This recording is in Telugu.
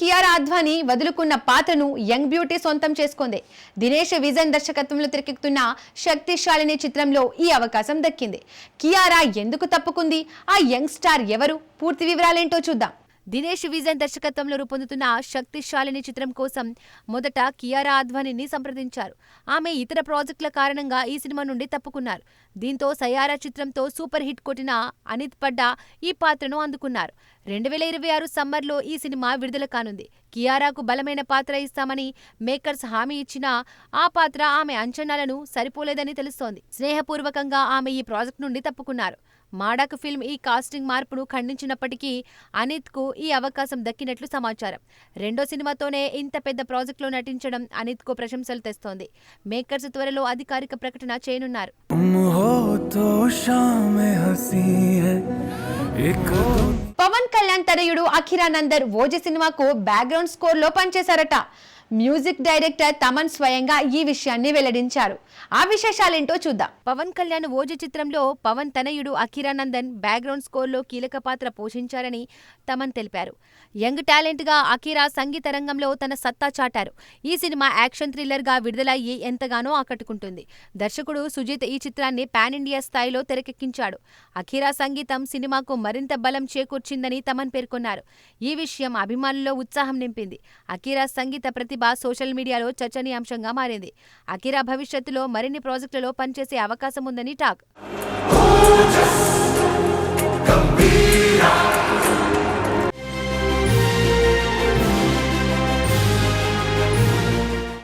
కియారా అద్వానీ వదులుకున్న పాత్రను యంగ్ బ్యూటీ సొంతం చేసుకుంది. దినేష్ విజన్ దర్శకత్వంలో తెరకెక్కుతున్న శక్తిశాలిని చిత్రంలో ఈ అవకాశం దక్కింది. కియారా ఎందుకు తప్పుకుంది? ఆ యంగ్ స్టార్ ఎవరు? పూర్తి వివరాలేంటో చూద్దాం. దినేష్ విజన్ దర్శకత్వంలో రూపొందుతున్న శక్తిశాలిని చిత్రం కోసం మొదట కియారా అద్వానిని సంప్రదించారు. ఆమె ఇతర ప్రాజెక్టుల కారణంగా ఈ సినిమా నుండి తప్పుకున్నారు. దీంతో సయారా చిత్రంతో సూపర్ హిట్ కొట్టిన అనిత్ పడ్డా ఈ పాత్రను అందుకున్నారు. రెండు వేల ఇరవై ఆరు సమ్మర్లో ఈ సినిమా విడుదల కానుంది. కియారాకు బలమైన పాత్ర ఇస్తామని మేకర్స్ హామీ ఇచ్చినా ఆ పాత్ర ఆమె అంచనాలను సరిపోలేదని తెలుస్తోంది. స్నేహపూర్వకంగా ఆమె ఈ ప్రాజెక్ట్ నుండి తప్పుకున్నారు. మాడక్ ఫిల్మ్ ఈ కాస్టింగ్ మార్పును ఖండించినప్పటికీ అనిత్కు ఈ అవకాశం దక్కినట్లు సమాచారం. రెండో సినిమాతోనే ఇంత పెద్ద ప్రాజెక్టులో నటించడం అనిత్కు ప్రశంసలు తెస్తోంది. మేకర్స్ త్వరలో అధికారిక ప్రకటన చేయనున్నారు. పవన్ కళ్యాణ్ తరయుడు అఖిరానందర్ ఓజీ సినిమాకు బ్యాక్గ్రౌండ్ స్కోర్లో పనిచేశారట. మ్యూజిక్ డైరెక్టర్ తమన్ స్వయంగా ఈ విషయాన్ని వెల్లడించారు. ఆ విశేషాలేంటో చూద్దాం. పవన్ కళ్యాణ్ ఓజీ చిత్రంలో పవన్ తనయుడు అఖిరానందన్ బ్యాక్గ్రౌండ్ స్కోర్లో కీలక పాత్ర పోషించారని తమన్ తెలిపారు. యంగ్ టాలెంట్గా అఖిరా సంగీత రంగంలో తన సత్తా చాటారు. ఈ సినిమా యాక్షన్ థ్రిల్లర్గా విడుదలయ్యి ఎంతగానో ఆకట్టుకుంటుంది. దర్శకుడు సుజిత్ ఈ చిత్రాన్ని పాన్ ఇండియా స్థాయిలో తెరకెక్కించాడు. అఖిరా సంగీతం సినిమాకు మరింత బలం చేకూర్చిందని తమన్ పేర్కొన్నారు. ఈ విషయం అభిమానుల్లో ఉత్సాహం నింపింది. అఖిరా సంగీత ప్రతి ప్రతిభ సోషల్ మీడియాలో చర్చనీయాంశంగా మారింది. అఖిరా భవిష్యత్తులో మరిన్ని ప్రాజెక్టులలో పనిచేసే అవకాశం ఉందని టాక్.